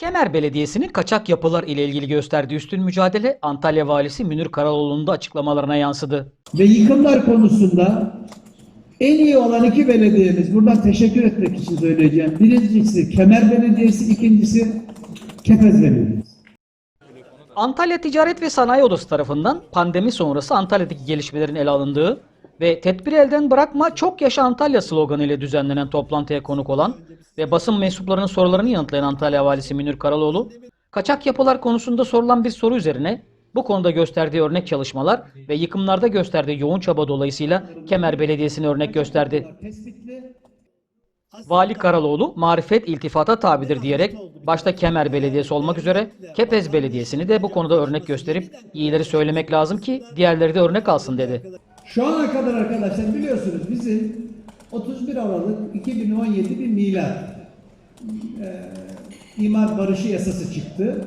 Kemer Belediyesi'nin kaçak yapılar ile ilgili gösterdiği üstün mücadele Antalya Valisi Münir Karaloğlu'nun da açıklamalarına yansıdı. Ve yıkımlar konusunda en iyi olan iki belediyemiz, buradan teşekkür etmek için söyleyeceğim. Birincisi Kemer Belediyesi, ikincisi Kepez Belediyesi. Antalya Ticaret ve Sanayi Odası tarafından pandemi sonrası Antalya'daki gelişmelerin ele alındığı ve tedbiri elden bırakma çok yaşa Antalya sloganı ile düzenlenen toplantıya konuk olan ve basın mensuplarının sorularını yanıtlayan Antalya Valisi Münir Karaloğlu, kaçak yapılar konusunda sorulan bir soru üzerine bu konuda gösterdiği örnek çalışmalar ve yıkımlarda gösterdiği yoğun çaba dolayısıyla Kemer Belediyesi'ne örnek gösterdi. Vali Karaloğlu marifet iltifata tabidir diyerek başta Kemer Belediyesi olmak üzere Kepez Belediyesi'ni de bu konuda örnek gösterip iyileri söylemek lazım ki diğerleri de örnek alsın dedi. Şu ana kadar arkadaşlar biliyorsunuz bizim 31 Aralık 2017 bir milat e, imar barışı yasası çıktı.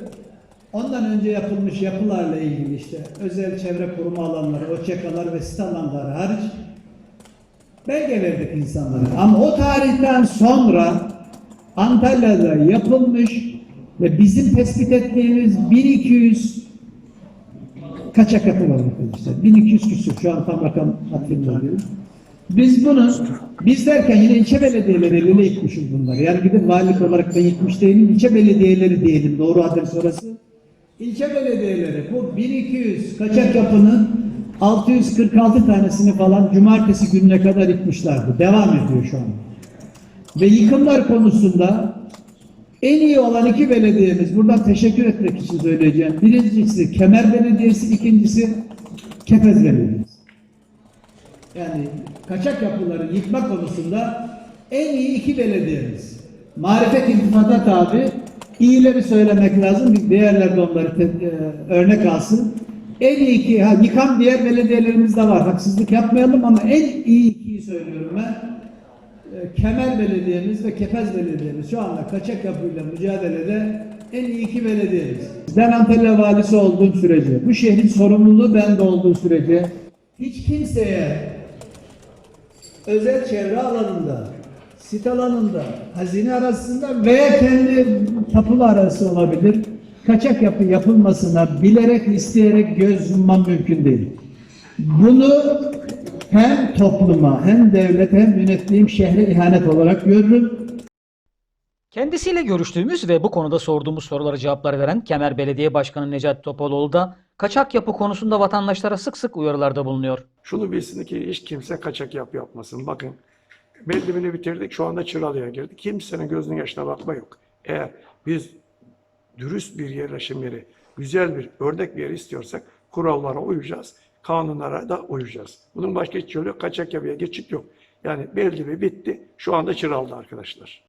Ondan önce yapılmış yapılarla ilgili işte özel çevre koruma alanları, OÇK'lar ve sit alanları hariç belge verdik insanlara. Ama o tarihten sonra Antalya'da yapılmış ve bizim tespit ettiğimiz 1200 kaçak yapı var arkadaşlar. 1200 küsur şu an tam rakam hatırlamıyorum. Biz bunu biz derken yine ilçe belediyeleri eliyle yıkmışız bunları. Yani gidip valilik olarak ben yıkmış değilim. İlçe belediyeleri diyelim doğru adres orası. İlçe belediyeleri bu 1200 kaçak yapının 646 tanesini falan cumartesi gününe kadar yıkmışlardı. Devam ediyor şu an. Ve yıkımlar konusunda en iyi olan iki belediyemiz, buradan teşekkür etmek için söyleyeceğim. Birincisi Kemer Belediyesi, ikincisi Kepez Belediyesi. Yani kaçak yapıları yıkma konusunda en iyi iki belediyemiz. Marifet iltifata tabi, iyileri söylemek lazım, diğerler de onları te- e, örnek alsın. En iyi iki, ha, yıkan diğer belediyelerimiz de var, haksızlık yapmayalım ama en iyi ikiyi söylüyorum ben. E, Kemer Belediyemiz ve Kepez Belediyemiz şu anda kaçak yapıyla mücadelede en iyi iki belediyemiz. Ben Antalya valisi olduğum sürece, bu şehrin sorumluluğu bende olduğu sürece hiç kimseye özel çevre alanında, sit alanında, hazine arasında veya kendi tapulu arası olabilir. Kaçak yapı yapılmasına bilerek, isteyerek göz yummam mümkün değil. Bunu hem topluma, hem devlet, hem yönettiğim şehre ihanet olarak görürüm. Kendisiyle görüştüğümüz ve bu konuda sorduğumuz sorulara cevaplar veren Kemer Belediye Başkanı Necati Topaloğlu da kaçak yapı konusunda vatandaşlara sık sık uyarılarda bulunuyor. Şunu bilsin ki hiç kimse kaçak yap yapmasın. Bakın bellimini bitirdik şu anda Çıralı'ya girdik. Kimsenin gözünün yaşına bakma yok. Eğer biz dürüst bir yerleşim yeri, güzel bir örnek bir yer istiyorsak kurallara uyacağız. Kanunlara da uyacağız. Bunun başka hiç yolu. Kaçak yapıya geçit yok. Yani bir bitti. Şu anda Çıralı'da arkadaşlar.